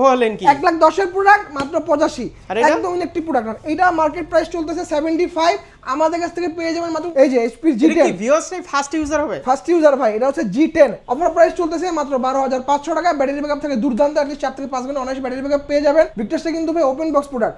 বলেন কি? এক লাখ দশের প্রোডাক্ট মাত্র পঁচাশি। আর এটা? একদম ইলেকট্রিক প্রোডাক্ট এটা মার্কেট প্রাইস চলতেছে সেভেন্টি ফাইভ আমাদের কাছ থেকে পেয়ে যাবেন মাত্র এই যে এইচপি জি টেন কি ভিউয়ার্স ফার্স্ট ইউজার হবে? ফার্স্ট ইউজার ভাই এটা হচ্ছে জি টেন অফার প্রাইস চলতেছে মাত্র বারো হাজার পাঁচশো টাকা। ব্যাটারি ব্যাকআপ থেকে দুর্দান্ত অ্যাটলিস্ট চার থেকে পাঁচ ঘণ্টা অনায়াসে ব্যাটারি ব্যাকআপ পেয়ে যাবেন। ভিক্টাসটা কিন্তু ভাই ওপেন বক্স প্রোডাক্ট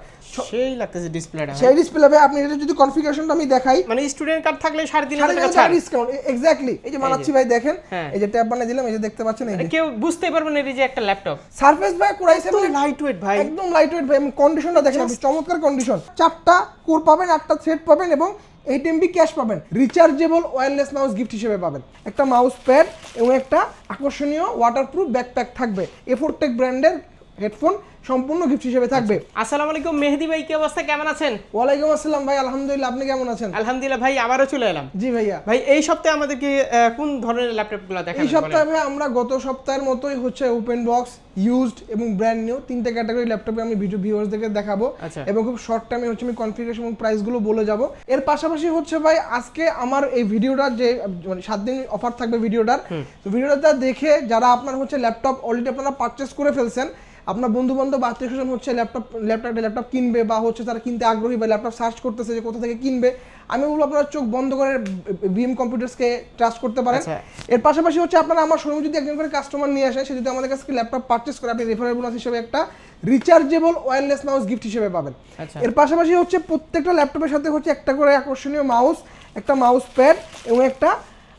সেই লাগতেছে ডিসপ্লেটা সেই ডিসপ্লে ভাই আপনি এটা যদি কনফিগারেশনটা আমি দেখাই। মানে স্টুডেন্ট কার্ড থাকলে সাড়ে তিন হাজার টাকা ডিসকাউন্ট এক্স্যাক্টলি এই যে বানাচ্ছি ভাই দেখেন। হ্যাঁ। এই যে ট্যাব বানিয়ে দিলাম এই যে দেখতে পাচ্ছেন এই যে। কেউ বুঝতে পারবে না এই যে একটা ল্যাপটপ সারফেস ভাই core i seven light weight ভাই। একদম লাইট ওয়েট ভাই কন্ডিশনটা দেখেন চমৎকার কন্ডিশন চারটা কোর পাবেন আটটা থ্রেড পাবেন এবং এইট এমবি ক্যাশ পাবেন। রিচার্জেবল ওয়ারলেস মাউস গিফট হিসেবে পাবেন। একটা মাউস প্যাড এবং একটা আকর্ষণীয় ওয়াটারপ্রুফ ব্যাকপ্যাক থাকবে। এফোরটেক ব্র্যান্ডের হেডফোন সম্পূর্ণ গিফট হিসেবে থাকবে। আসসালামু আলাইকুম মেহেদি ভাই কি অবস্থা? কেমন আছেন? ওয়ালাইকুম আসসালাম ভাই আলহামদুলিল্লাহ আপনি কেমন আছেন? আলহামদুলিল্লাহ ভাই আবারও চলে এলাম। জি ভাইয়া। ভাই এই সপ্তাহে আমাদেরকে কোন ধরনের ল্যাপটপগুলো দেখাবেন এই সপ্তাহে ভাই আমরা গত সপ্তাহের মতোই হচ্ছে ওপেন বক্স ইউজড এবং ব্র্যান্ড নিউ তিনটে ক্যাটাগরি ল্যাপটপে আমি ভিডিও ভিউয়ার্সদেরকে দেখাবো। আচ্ছা। এবং খুব শর্ট টাইমে হচ্ছে আমি কনফিগারেশন এবং প্রাইসগুলো বলে যাব। এর পাশাপাশি হচ্ছে ভাই আজকে আমার এই ভিডিওটা যে মানে সাত দিন অফার থাকবে ভিডিওটার তো ভিডিওটা দেখে যারা আপনার হচ্ছে ল্যাপটপ অলরেডি আপনারা পারচেস করে ফেলছেন আপনার বন্ধু বান্ধব আত্মীয় স্বজন হচ্ছে ল্যাপটপ ল্যাপটপ ল্যাপটপ কিনবে বা হচ্ছে তারা কিনতে আগ্রহী বা ল্যাপটপ সার্চ করতেছে যে কোথা থেকে কিনবে আমি বলব আপনারা চোখ বন্ধ করে বিএম কম্পিউটার্সকে ট্রাস্ট করতে পারেন আচ্ছা। এর পাশাপাশি হচ্ছে আপনারা আমার শোরুমে যদি একজন করে কাস্টমার নিয়ে আসে সে যদি আমাদের কাছ ল্যাপটপ পারচেস করে আপনি রেফারেল বোনাস হিসেবে একটা রিচার্জেবল ওয়্যারলেস মাউস গিফট হিসেবে পাবেন আচ্ছা। এর পাশাপাশি হচ্ছে প্রত্যেকটা ল্যাপটপের সাথে হচ্ছে একটা করে আকর্ষণীয় মাউস একটা মাউস প্যাড এবং একটা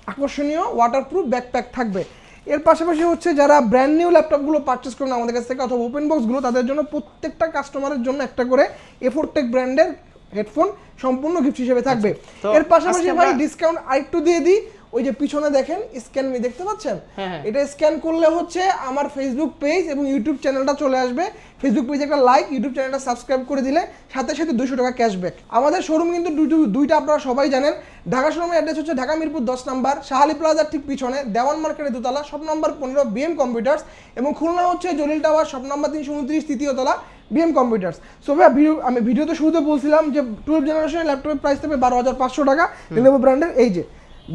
আকর্ষণীয় ওয়াটারপ্রুফ ব্যাকপ্যাক থাকবে এর পাশাপাশি হচ্ছে যারা ব্র্যান্ড নিউ ল্যাপটপগুলো পারচেস করেন আমাদের কাছ থেকে অথবা ওপেন বক্সগুলো তাদের জন্য প্রত্যেকটা কাস্টমারের জন্য একটা করে এফোরটেক ব্র্যান্ডের হেডফোন সম্পূর্ণ গিফট হিসেবে থাকবে। এর পাশাপাশি ভাই ডিসকাউন্ট আরেকটু দিয়ে দিই। ওই যে পিছনে দেখেন স্ক্যান মি দেখতে পাচ্ছেন? হ্যাঁ, হ্যাঁ। এটা স্ক্যান করলে হচ্ছে আমার ফেসবুক পেজ এবং ইউটিউব চ্যানেলটা চলে আসবে। ফেসবুক পেজে একটা লাইক ইউটিউব চ্যানেলটা সাবস্ক্রাইব করে দিলে সাথে সাথে দুশো টাকা ক্যাশব্যাক আমাদের শোরুম কিন্তু দুইটা আপনারা সবাই জানেন। ঢাকা শোরুমের অ্যাড্রেস হচ্ছে ঢাকা মিরপুর দশ নাম্বার শাহালি প্লাজার ঠিক পিছনে দেওয়ান মার্কেটের দোতলা সব নম্বর পনেরো বিএম কম্পিউটার্স এবং খুলনা হচ্ছে জলিল টাওয়ার সব নম্বর তিনশো উনত্রিশ তৃতীয় তলা। বিএম কম্পিউটার্স সো ভাই ভিডিও আমি ভিডিওতে শুরুতে বলছিলাম যে টুয়েলভ জেনারেশনের ল্যাপটপের প্রাইস থাকবে বারো হাজার পাঁচশো টাকা। লেনোভো ব্র্যান্ডের এই যে।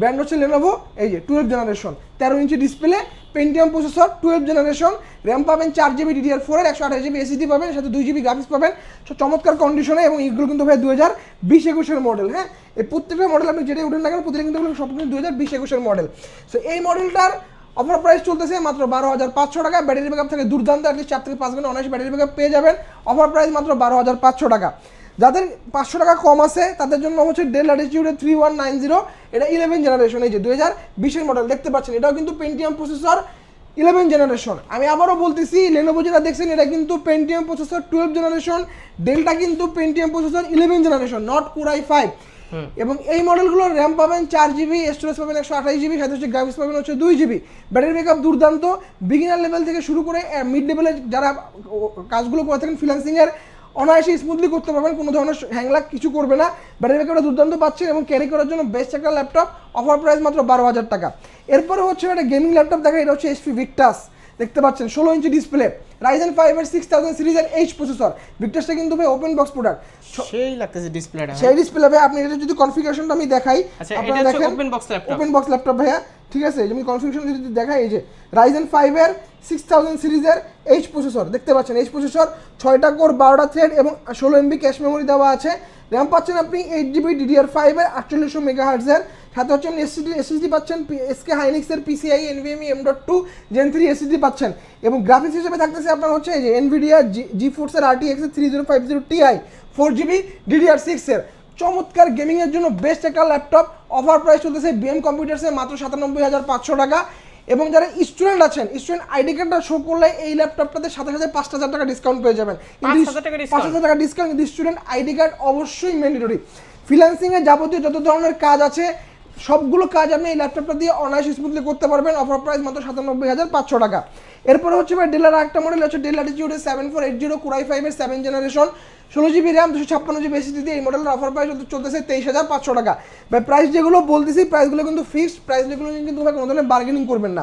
ব্র্যান্ড হচ্ছে লেনোভো এই যে টুয়েলভ জেনারেশন তেরো inch display Pentium processor twelve generation RAM পাবেন চার জিবি ডিডিআর ফোরের একশো আঠাশ জিবি এসিডি পাবেন সাথে দুই জিবি গ্রাফিক্স পাবেন। চমৎকার কন্ডিশনে এবং এগুলো কিন্তু ভাই দু হাজার বিশ একুশের মডেল হ্যাঁ? এই প্রত্যেকটা মডেল আপনি যেটাই উঠেন না কেন প্রত্যেকটা কিন্তু সব কিন্তু দু হাজার বিশ একুশের মডেল সো এই মডেলটার অফার প্রাইস চলতেছে মাত্র বারো হাজার পাঁচশো টাকা। ব্যাটারি ব্যাকআপ থেকে দুর্দান্ত অ্যাটলিস্ট চার থেকে পাঁচ ঘণ্টা অনায়াসে ব্যাটারি ব্যাকআপ পেয়ে যাবেন। অফার প্রাইস মাত্র বারো হাজার পাঁচশো টাকা। যাদের পাঁচশো টাকা কম আছে, তাদের জন্য হচ্ছে ডেল ল্যাটিটিউডের থ্রি ওয়ান নাইন জিরো এটা ইলেভেন জেনারেশন এই যে দুই হাজার বিশের মডেল দেখতে পাচ্ছেন, এটাও কিন্তু পেন্টিয়াম প্রসেসর ইলেভেন জেনারেশন আমি আবারও বলতেছি লেনোভো যেটা দেখছেন, এটা কিন্তু পেন্টিয়াম প্রসেসর টুয়েলভ জেনারেশন ডেলটা কিন্তু Pentium processor eleven generation not core i five এবং এই মডেলগুলোর র্যাম পাবেন চার জিবি স্টোরেজ পাবেন একশো আঠাশ জিবি সাথে হচ্ছে গ্রাফিক্স পাবেন হচ্ছে দুই জিবি ব্যাটারি ব্যাকআপ দুর্দান্ত। বিগিনার লেভেল থেকে শুরু করে মিড লেভেলে যারা কাজগুলো করে থাকেন ফ্রিল্যান্সিংয়ের অনায়াসে স্মুথলি করতে পারবেন, কোনো ধরনের হ্যাংলাক কিছু করবে না। ব্যাটারি ব্যাকআপটা দুর্দান্ত পাচ্ছেন এবং ক্যারি করার জন্য বেস্ট একটা ল্যাপটপ অফার প্রাইস মাত্র বারো হাজার টাকা। এরপরে হচ্ছে একটা গেমিং ল্যাপটপ দেখা এটা হচ্ছে এইচপি ভিক্টাস দেখতে পাচ্ছেন ষোলো ইঞ্চি ডিসপ্লে রাইজেন ফাইভের সিক্স থাউজেন্ড সিরিজের এইচ প্রসেসর ভিক্টাসটা কিন্তু ভাই ওপেন বক্স প্রোডাক্ট সেই লাগতেছে ডিসপ্লেটা সেই ডিসপ্লে ভাই আপনি এটা যদি কনফিগারেশনটা আমি দেখাই আচ্ছা, আপনারা দেখেন open box laptop। Open box laptop ভাইয়া ঠিক আছে? আমি কনফিগারেশন যদি দেখাই এই যে রাইজেন ফাইভের সিক্স থাউজেন্ড সিরিজের এইচ প্রসেসর দেখতে পাচ্ছেন? এইচ প্রসেসর ছয়টা কোর বারোটা থ্রেড এবং ষোলো এমবি ক্যাশ মেমোরি দেওয়া আছে। র্যাম পাচ্ছেন আপনি এইট জিবি ডিডিআর ফাইভের আটচল্লিশশো মেগা হার্টসের সাথে হচ্ছে আপনি এসসিডি এসএসডি পাচ্ছেন SK হাইনিক্সের PCIe NVMe M dot two gen three SSD পাচ্ছেন। এবং গ্রাফিক্স হিসেবে থাকতেছে আপনার হচ্ছে এই যে এনভিডিয়া জি জি ফোর্সের RT X three zero five zero Ti four GB DDR সিক্সের চমৎকার গেমিংয়ের জন্য বেস্ট একটা ল্যাপটপ অফার প্রাইস চলতেছে বিএম কম্পিউটার্সে মাত্র সাতানব্বই হাজার পাঁচশো টাকা। এবং যারা স্টুডেন্ট আছেন স্টুডেন্ট আইডি কার্ডটা শো করলে এই ল্যাপটপটাতে সাথে সাথে পাঁচ হাজার টাকা ডিসকাউন্ট পেয়ে যাবেন। কিন্তু 5,000 টাকা পাঁচ হাজার টাকা ডিসকাউন্ট কিন্তু স্টুডেন্ট আইডি কার্ড অবশ্যই ম্যান্ডেটরি ফ্রিল্যান্সিংয়ে যাবতীয় যত ধরনের কাজ আছে সবগুলো কাজ আপনি এই ল্যাপটপটা দিয়ে অনায়াস স্মুথলি করতে পারবেন। অফার প্রাইস মাত্র সাতানব্বই হাজার পাঁচশো টাকা। এরপরে হচ্ছে ভাই ডেলার একটা মডেল হচ্ছে Dell ল্যাটিটিউডের seven four eight zero core i ফাইভের সেভেন জেনারেশন ষোলো জিবি র্যাম দুশো ছাপ্পান্ন জিবি এসিডি দিয়ে এই মডেলের অফার প্রাইস চলতেছে তেইশ হাজার পাঁচশো টাকা। ভাই প্রাইস যেগুলো বলতেছি প্রাইসগুলো কিন্তু ফিক্সড প্রাইসগুলো কিন্তু ভাই কোনো ধরনের বার্গেনিং করবেন না।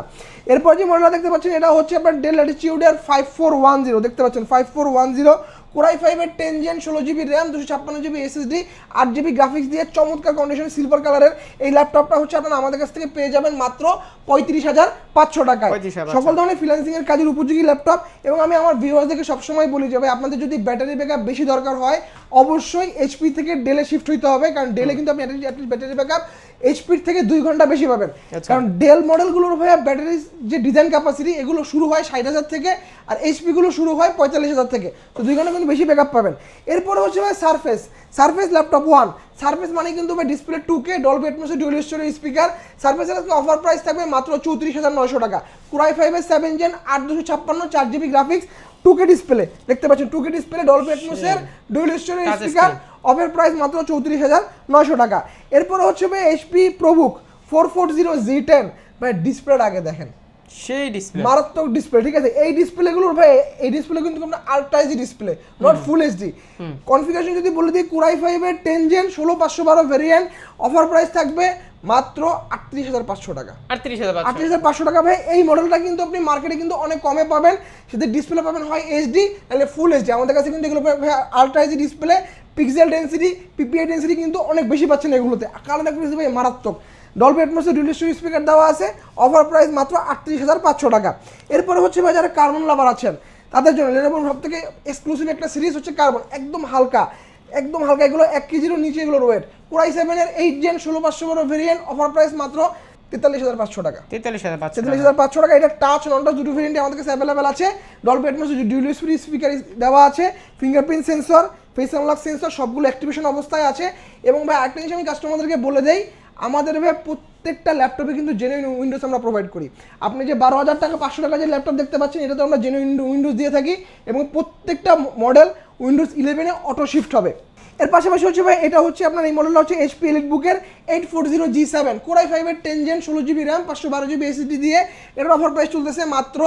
এরপর যে মডেলটা দেখতে পাচ্ছেন, এটা হচ্ছে আপনার ডেল ল্যাটিটিউডের ফাইভ ফোর ওয়ান জিরো দেখতে পাচ্ছেন five four one zero core i ফাইভের টেন জেন ষোলো জিবি র্যাম দুশো ছাপ্পান্ন জিবি এসএসডি আট জিবি গ্রাফিক্স দিয়ে চমৎকার কন্ডিশন সিলভার কালারের এই ল্যাপটপটা হচ্ছে আপনারা আমাদের কাছ থেকে পেয়ে যাবেন মাত্র পঁয়ত্রিশ হাজার পাঁচশো টাকায়। সকল ধরনের ফ্রিল্যান্সিং এর কাজের উপযোগী ল্যাপটপ এবং আমি আমার ভিউয়ার্সদেরকে সবসময় বলি যে ভাই আপনাদের যদি ব্যাটারি ব্যাকআপ বেশি দরকার হয় অবশ্যই এইচপি থেকে ডেলে শিফট হইতে হবে কারণ ডেলে কিন্তু আপনি ব্যাটারি ব্যাকআপ এইচপির থেকে দুই ঘণ্টা বেশি পাবেন। আচ্ছা। কারণ ডেল মডেলগুলোর ভাইয়া ব্যাটারি যে ডিজাইন ক্যাপাসিটি এগুলো শুরু হয় ষাট হাজার থেকে আর এইচপি গুলো শুরু হয় পঁয়তাল্লিশ হাজার থেকে। তো দুই ঘণ্টা কিন্তু বেশি ব্যাকআপ পাবেন। এরপরে হচ্ছে ভাই Surface Surface laptop one Surface মানে কিন্তু ভাই ডিসপ্লে টু কে ডলবি অ্যাটমসের ডুয়েল স্টোরেজ স্পিকার সারফেসের আজকে অফার প্রাইস থাকবে মাত্র চৌত্রিশ হাজার নয়শো টাকা। কুরাই ফাইভের সেভেন জেন আট দুশো ছাপ্পান্ন চার GB graphics two K display দেখতে পাচ্ছেন two K display Dolby অ্যাটমোসের dual storage speaker offer price মাত্র চৌত্রিশ হাজার নয়শো টাকা। এরপর হচ্ছে ভাই HP ProBook four four zero G ten ভাই ডিসপ্লেটা আগে দেখেন। সেই ডিসপ্লে মারাত্মক ডিসপ্লে ঠিক আছে? এই ডিসপ্লেগুলোর ভাই এই ডিসপ্লে কিন্তু আপনার ultra HD display not full HD configuration যদি বলে দিই কুরাই ফাইভের টেন জেন ষোলো পাঁচশো বারো ভেরিয়েন্ট অফার প্রাইস থাকবে মাত্র আটত্রিশ হাজার পাঁচশো টাকা। আটত্রিশ হাজার পাঁচশো। আটত্রিশ হাজার পাঁচশো টাকা ভাই এই মডেলটা কিন্তু আপনি মার্কেটে কিন্তু অনেক কমে পাবেন। সেটা ডিসপ্লে পাবেন হয় এইচডি নাহলে ফুল এইচডি আমাদের কাছে কিন্তু এগুলো ultra HD display pixel density PPI density কিন্তু অনেক বেশি পাচ্ছেন এগুলোতে। কালার অ্যাকুরেসি ভাই মারাত্মক। ডলবি অ্যাটমসের ডিলিস্টরি স্পিকার দেওয়া আছে অফার প্রাইস মাত্র আটত্রিশ হাজার পাঁচশো টাকা। এরপরে হচ্ছে ভাই যারা কার্বন লাভার আছেন তাদের জন্য লেনোভোর সব থেকে এক্সক্লুসিভ একটা সিরিজ হচ্ছে কার্বন একদম হালকা একদম হালকা এগুলো এক কেজিরও নিচে এগুলোর ওয়েট কোরাই সেভেনের এইট জেন ষোলো পাঁচশো বারো ভেরিয়েন্ট অফার প্রাইস মাত্র তেতাল্লিশ হাজার পাঁচশো টাকা। তেতাল্লিশ হাজার পাঁচশো তেতাল্লিশ হাজার পাঁচশো টাকা এটা টাচ নন টাচ দুটো ভেরিয়েন্ট আমাদের কাছে অ্যাভেলেবেল আছে। ডলবি অ্যাটমস ডিউল স্পিকার দেওয়া আছে fingerprint sensor face unlock sensor সবগুলো অ্যাক্টিভেশন অবস্থায় আছে। এবং ভাই আরেকটা জিনিস আমি কাস্টমারদেরকে বলে দেই আমাদের ভাই প্রত্যেকটা ল্যাপটপে কিন্তু জেনুইন উইন্ডোজ আমরা প্রোভাইড করি। আপনি যে বারো হাজার টাকা পাঁচশো টাকা যে ল্যাপটপ দেখতে পাচ্ছেন এটাতে আমরা জেনুইন উইন্ডোজ দিয়ে থাকি এবং প্রত্যেকটা মডেল উইন্ডোজ ইলেভেনে অটো শিফট হবে। এর পাশাপাশি হচ্ছে ভাই এটা হচ্ছে আপনার এই মডেলটা হচ্ছে এইচপি এলিট বুকের eight four zero G seven Core i ফাইভের টেন জেন ষোলো জিবি র্যাম পাঁচশো বারো জিবি এসএসডি দিয়ে এটার অফার প্রাইস চলতেছে মাত্র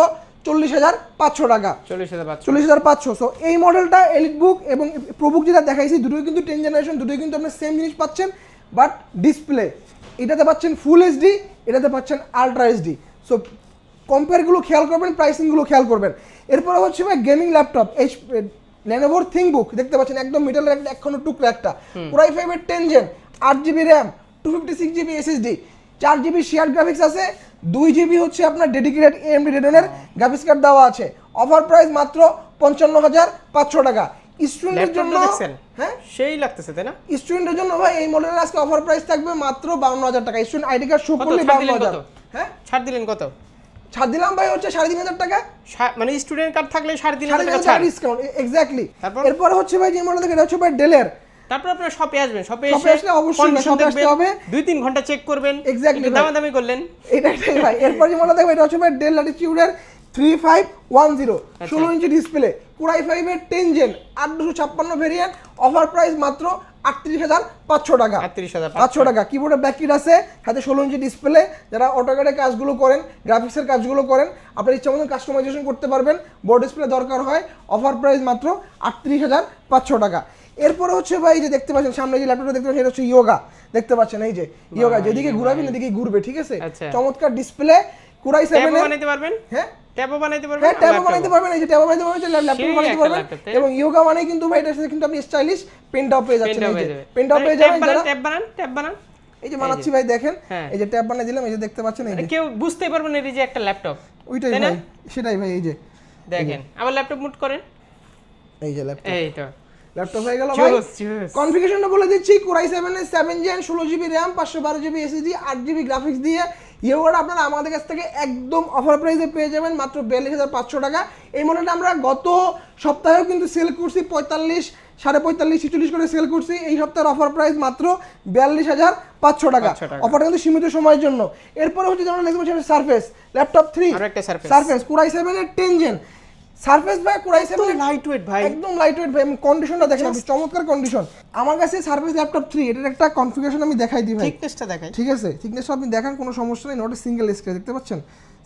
চল্লিশ হাজার পাঁচশো টাকা। চল্লিশ হাজার পাঁচশো। চল্লিশ হাজার পাঁচশো। সো এই মডেলটা এলিট বুক এবং প্রবুক যেটা দেখাইছি দুটোই কিন্তু টেন জেনারেশন দুটোই কিন্তু আপনি সেম জিনিস পাচ্ছেন। বাট ডিসপ্লে এটাতে পাচ্ছেন ফুল এইচডি এটাতে পাচ্ছেন আলট্রা এইচডি সো কম্পেয়ারগুলো খেয়াল করবেন প্রাইসিংগুলো খেয়াল করবেন। এরপরে হচ্ছে ভাই গেমিং ল্যাপটপ এইচ লেনোভোর থিং বুক দেখতে পাচ্ছেন একদম মিডলের একটা একখানো টুকরা একটা। পুরাই ফাইভের টেন জেন আট GB RAM two fifty six GB SSD চার জিবি শেয়ার গ্রাফিক্স আছে দুই জিবি হচ্ছে আপনার ডেডিকেটেড এএমডি রেডনের গ্রাফিক্স কার্ড দেওয়া আছে। অফার প্রাইস মাত্র পঞ্চান্ন হাজার পাঁচশো টাকা। স্টুডেন্টের জন্য হ্যাঁ? সেই লাগতেছে তাই না? স্টুডেন্টের জন্য ভাই এই মডেলের আজকে অফার প্রাইস থাকবে মাত্র বাউন্ন হাজার টাকা। স্টুডেন্ট আইডি কার্ড শো করলে ছাড় বাউন্ন দিলেন হাজার। কত? হ্যাঁ? ছাড় দিলেন কত? ছাড় দিলাম ভাই হচ্ছে সাড়ে তিন হাজার টাকা। মানে স্টুডেন্ট কার্ড থাকলে সাড়ে তিন সাড়ে হাজার তিন টাকা ছাড়। Discount exactly? এরপরে হচ্ছে ভাই যে মডেল থেকে এটা হচ্ছে ভাই ডেলের তারপর আপনার শপে আসবেন। শপে এসে আসলে অবশ্যই এ আসতে হবে। দুই তিন ঘণ্টা চেক করবেন। ভাই। দামাদামি করলেন। এটা ভাই এরপর যে মডেল দেখবে এটা হচ্ছে ভাই ডেল ল্যাটিটিউডের থ্রি ফাইভ ওয়ান জিরো। ষোলো ইঞ্চি ডিসপ্লে কুড়াই ফাইভের টেন জেন আট দুশো ছাপ্পান্ন ভেরিয়েন্ট অফার প্রাইস মাত্র আটত্রিশ হাজার পাঁচশো টাকা। আটত্রিশ হাজার পাঁচশো। টাকা। কিবোর্ডে ব্যাকিট আছে হাতে ষোলো ইঞ্চি ডিসপ্লে যারা অটোকাটে কাজগুলো করেন গ্রাফিক্সের কাজগুলো করেন আপনার ইচ্ছা মতন কাস্টমাইজেশন করতে পারবেন বোর্ড ডিসপ্লে দরকার হয় অফার প্রাইস মাত্র আটত্রিশ হাজার পাঁচশো টাকা। এরপরে হচ্ছে ভাই যে দেখতে পাচ্ছেন সামনে যে ল্যাপটপটা দেখতে পাচ্ছেন এটা হচ্ছে ইয়োগা দেখতে পাচ্ছেন এই যে ইয়োগা যেদিকে ঘুরাবেন এদিকে ঘুরবে ঠিক আছে? আচ্ছা। চমৎকার ডিসপ্লে কুরাই সেভেনের পারবেন? হ্যাঁ? ট্যাবও বানাইতে পারবেন হ্যাঁ ট্যাবও বানাইতে পারবেন এই যে ট্যাবও বানাইতে পারবেন ল্যাপটপ বানাইতে পারবেন? এবং ইয়োগা মানে কিন্তু ভাই কিন্তু আপনি স্টাইলিশ পেনটাও পেয়ে যাচ্ছেন এই যে যাবে পেনটাও পেয়ে যাবেন যারা ট্যাব বানান ট্যাব বানান। এই যে বানাচ্ছি ভাই দেখেন হ্যাঁ। এই যে ট্যাব বানিয়ে দিলাম এই যে দেখতে পাচ্ছেন এই যে। কেউ বুঝতেই পারবেন না এই যে একটা ল্যাপটপ ওইটাই ভাই সেটাই ভাই এই যে। দেখেন আবার ল্যাপটপ মুট করেন। এই যে ল্যাপটপ এই তো। ল্যাপটপ হয়ে গেল ভাই। কনফিগারেশনটা বলে দিচ্ছি কোরাই সেভেনের সেভেন জেন ষোলো জিবি র্যাম পাঁচশো বারো জিবি এসএসডি আট জিবি গ্রাফিক্স দিয়ে ইয়েওয়ার্ড আপনারা আমাদের কাছ থেকে একদম অফার প্রাইসে পেয়ে যাবেন মাত্র বিয়াল্লিশ হাজার পাঁচশো টাকা। এই মডেলটা আমরা গত সপ্তাহেও কিন্তু সেল করছি পঁয়তাল্লিশ সাড়ে পঁয়তাল্লিশ ছিচল্লিশ করে সেল করছি। এই সপ্তাহের অফার প্রাইস মাত্র বিয়াল্লিশ হাজার পাঁচশো টাকা। অফারটা কিন্তু সীমিত সময়ের জন্য। এরপরে হচ্ছে যেমন Surface laptop three. Surface Core i সেভেনের টেন জেন সার্ফেস ভাই কোরাই সেভেনের লাইট ওয়েট ভাই। একদম লাইট ওয়েট ভাই কন্ডিশনটা দেখেন আপনি চমৎকার কন্ডিশন আমার কাছে সার্ভিস ল্যাপটপ থ্রি এটার একটা কনফিগারেশন আমি দেখাই দিই ভাই। থিকনেসটা দেখাই। ঠিক আছে? থিকনেস আপনি দেখেন কোনো সমস্যা নেই নট এ সিঙ্গেল স্ক্রিন দেখতে পাচ্ছেন?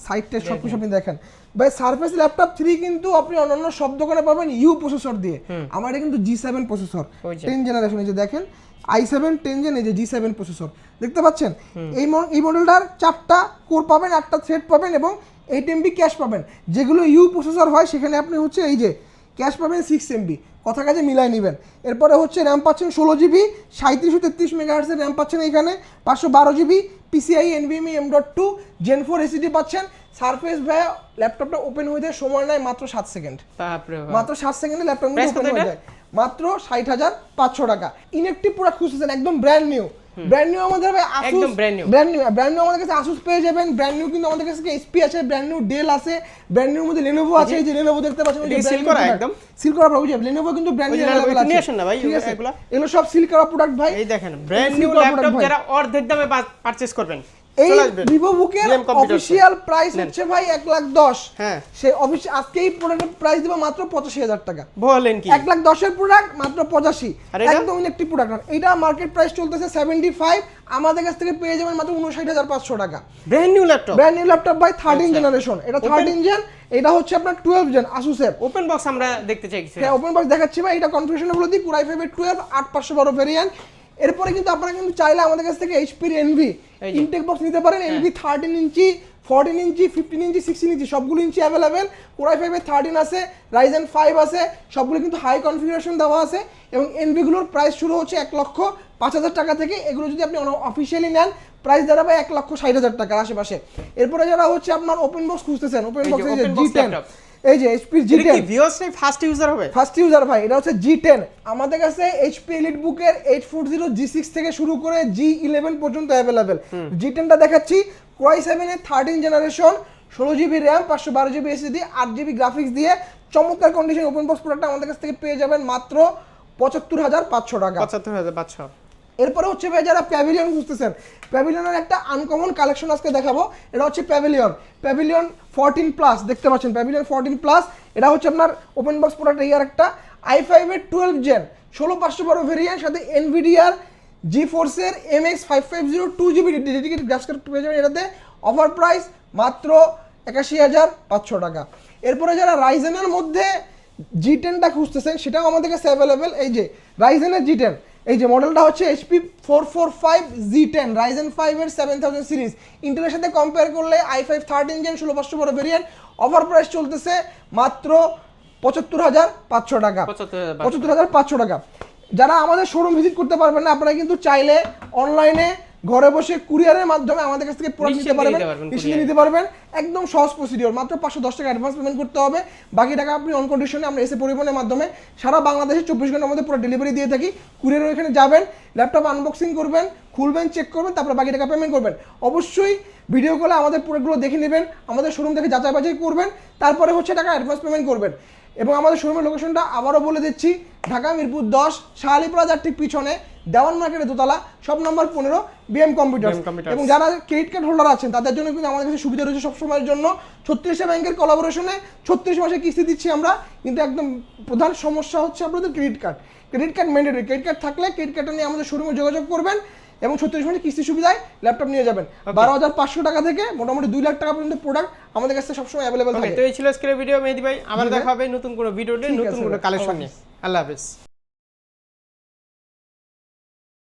সাইড টেস্ট সব কিছু আপনি দেখেন। ভাই সার্ফেস ল্যাপটপ থ্রি কিন্তু আপনি অন্যান্য সব দোকানে পাবেন ইউ প্রসেসর দিয়ে। আমার এটা কিন্তু জি সেভেন প্রসেসর ওই যে। টেন জেনারেশন এই যে দেখেন আই সেভেন টেন জেন এই যে জি সেভেন প্রসেসর দেখতে পাচ্ছেন? এই এই মডেলটার চারটা কোর পাবেন একটা থ্রেড পাবেন এবং এইট এমবি ক্যাশ পাবেন। যেগুলো ইউ প্রসেসর হয়, সেখানে আপনি হচ্ছে এই যে ক্যাশ পাবেন সিক্স এমবি কথা কাজে মিলাই নেবেন। এরপরে হচ্ছে র্যাম পাচ্ছেন ষোলো জিবি সাঁত্রিশশো তেত্রিশ মেগাহার্সের র্যাম পাচ্ছেন এখানে পাঁচশো বারো GB PCIe NVMe M dot two gen four SSD পাচ্ছেন। সারফেস ভাই ল্যাপটপটা ওপেন হইতে সময় নেয় মাত্র সাত সেকেন্ড মাত্র সাত সেকেন্ডে ল্যাপটপ ওপেন হয়ে যায়। মাত্র ষাট হাজার পাঁচশো টাকা। ইনেকটিভ প্রোডাক্ট খুশি একদম ব্র্যান্ড নিউ ব্র্যান্ড নিউ আমাদের ভাই Asus brand new brand new আমাদের কাছে আসুস পেয়ে যাবেন। ব্র্যান্ড নিউ কিন্তু আমাদের কাছে এসপি আছে ব্র্যান্ড নিউ ডেল আছে ব্র্যান্ড নিউর মধ্যে লেনোভো আছে এই যে লেনোভো দেখতে পাচ্ছেন এই সিল করা একদম। সিল করা প্রোডাক্ট লেনোভো কিন্তু ব্র্যান্ড নিউ আছে। নিয়ে আসেন না ভাই এগুলো। এগুলো সব সিল করা প্রোডাক্ট ভাই। এই দেখেন ব্র্যান্ড নিউ ল্যাপটপ যারা অর্ধেক দামে পারচেজ করবেন। এই ভিভো বুকের অফিসিয়াল প্রাইস। হচ্ছে ভাই এক লাখ দশ। হ্যাঁ। সে অফিস আজকে এই প্রোডাক্টের প্রাইস দেবো মাত্র পঁচাশি হাজার টাকা। বলেন কি? এক লাখ দশের প্রোডাক্ট মাত্র পঁচাশি। একদম ইলেকট্রিক প্রোডাক্ট এটা মার্কেট প্রাইস চলতেছে সেভেন্টি ফাইভ আমাদের কাছ থেকে পেয়ে যাবেন মাত্র উনষাট হাজার পাঁচশো টাকা। Brand new laptop brand new laptop আচ্ছা। জেনারেশন এটা Open- থার্টিন জেন এটা হচ্ছে আপনার টুয়েলভ জেন আসুসের ওপেন বক্স আমরা দেখতে চাই কিছু হ্যাঁ ওপেন বক্স দেখাচ্ছি ভাই। এটা কনফিউশনে বলে দিই কুরাই ফাইভের টুয়েলভ আট পাঁচশো বারো ভেরিয়েন্ট এরপরে কিন্তু আপনারা কিন্তু চাইলে আমাদের কাছ থেকে এইচপির এনভি। হ্যাঁ। ইনটেক বক্স নিতে পারেন Envy thirteen inch fourteen inch fifteen inch sixteen inch সবগুলো ইঞ্চি অ্যাভেলেবেল কোরাই ফাইভের থার্টিন আছে রাইজেন ফাইভ আছে সবগুলো কিন্তু হাই কনফিগারেশন দেওয়া আছে এবং এনভিগুলোর প্রাইস শুরু হচ্ছে এক লক্ষ পাঁচ হাজার টাকা থেকে এগুলো যদি আপনি অফিসিয়ালি নেন প্রাইস দাঁড়াবে এক লক্ষ ষাট হাজার টাকার আশেপাশে এরপরে যারা হচ্ছে আপনার ওপেন বক্স খুঁজতেছেন ওপেন বক্স জি টেন। এই যে এইচপির জি টেন কি ভিউয়ার্স ফার্স্ট ইউজার হবে? ফার্স্ট ইউজার ভাই এটা হচ্ছে জি টেন আমাদের কাছে এইচপি এলিট বুকের eight four zero G six থেকে শুরু করে জি ইলেভেন পর্যন্ত অ্যাভেলেবেল জি টেনটা দেখাচ্ছি কোয়াই সেভেনের থার্টিন জেনারেশন ষোলো জিবি র্যাম পাঁচশো বারো জিবি এসএসডি আট জিবি গ্রাফিক্স দিয়ে চমৎকার কন্ডিশন ওপেন বক্স প্রোডাক্ট আমাদের কাছ থেকে পেয়ে যাবেন মাত্র পঁচাত্তর হাজার পাঁচশো টাকা। পঁচাত্তর হাজার পাঁচশো। এরপরে হচ্ছে ভাই যারা প্যাভিলিয়ন খুঁজতেছেন প্যাভিলিয়নের একটা আনকমন কালেকশন আজকে দেখাবো, এটা হচ্ছে প্যাভিলিয়ন প্যাভিলিয়ন ফোরটিন প্লাস দেখতে পাচ্ছেন প্যাভিলিয়ন ফোরটিন প্লাস এটা হচ্ছে আপনার ওপেন বক্স প্রোডাক্ট ইয়ার একটা আই ফাইভের টুয়েলভ জেন ষোলো পাঁচশো বারো ভেরিয়েন্ট সাথে এনভিডিআর জি ফোর্সের M X five five zero two GB dedicated graphics card পেয়ে যাবেন এটাতে অফার প্রাইস মাত্র একাশি হাজার পাঁচশো টাকা। এরপরে যারা রাইজেনের মধ্যে জি টেনটা খুঁজতেছেন, সেটাও আমাদের কাছে অ্যাভেলেবেল এই যে রাইজেনের জি টেন এই যে মডেলটা হচ্ছে HP four four five G ten Ryzen ফাইভের সেভেন থাউজেন্ড সিরিজ ইন্টেলের সাথে কম্পেয়ার করলে আই ফাইভ থার্ড ইঞ্জিন ষোলো পাঁচশো বড় ভেরিয়েন্ট অফার প্রাইস চলতেছে মাত্র পঁচাত্তর হাজার পাঁচশো টাকা। পঁচাত্তর হাজার পাঁচশো। টাকা। যারা আমাদের শোরুম ভিজিট করতে পারবেন না আপনারা কিন্তু চাইলে অনলাইনে ঘরে বসে কুরিয়ারের মাধ্যমে আমাদের কাছ থেকে প্রোডাক্ট নিতে পারবেন courier-এ। নিতে পারবেন। একদম সহজ প্রসিডিওর মাত্র পাঁচশো দশ টাকা অ্যাডভান্স পেমেন্ট করতে হবে। বাকি টাকা আপনি অন কন্ডিশনে আমরা এসে পরিবহনের মাধ্যমে সারা বাংলাদেশে চব্বিশ ঘণ্টার মধ্যে পুরো ডেলিভারি দিয়ে থাকি। কুরিয়ার ওখানে যাবেন ল্যাপটপ আনবক্সিং করবেন খুলবেন চেক করবেন তারপর বাকি টাকা পেমেন্ট করবেন। অবশ্যই ভিডিও কলে আমাদের প্রোডাক্টগুলো দেখে নেবেন আমাদের শোরুম থেকে যাচাই বাছাই করবেন তারপরে হচ্ছে টাকা অ্যাডভান্স পেমেন্ট করবেন। এবং আমাদের শোরুমের লোকেশনটা আবারও বলে দিচ্ছি ঢাকা মিরপুর দশ শাহালি প্লাজার ঠিক পিছনে। দেওয়ান মার্কেটের দোতলা সব নম্বর পনেরো বিএম কম্পিউটার এবং যারা ক্রেডিট কার্ড হোল্ডার আছেন তাদের জন্য কিন্তু আমাদের কাছে সুবিধা রয়েছে সবসময়ের জন্য। ছত্রিশটা ব্যাংকের কলাবোরেশনে ছত্রিশ মাসে কিস্তি দিচ্ছি আমরা। কিন্তু একদম প্রধান সমস্যা হচ্ছে আপনাদের credit card credit card mandatory credit card থাকলে ক্রেডিট কার্ডটা নিয়ে আমাদের শোরুমে যোগাযোগ করবেন এবং ছত্রিশ মাসে কিস্তি সুবিধায় ল্যাপটপ নিয়ে যাবেন। বারো হাজার পাঁচশো টাকা থেকে মোটামুটি দুই লাখ টাকা পর্যন্ত প্রোডাক্ট আমাদের কাছে সবসময় অ্যাভেলেবেল থাকে। তো এই ছিল আজকের ভিডিও মেহেদি ভাই। আবার দেখা হবে নতুন কোনো ভিডিও নতুন কোনো কালেকশন নিয়ে। আল্লাহ হাফেজ।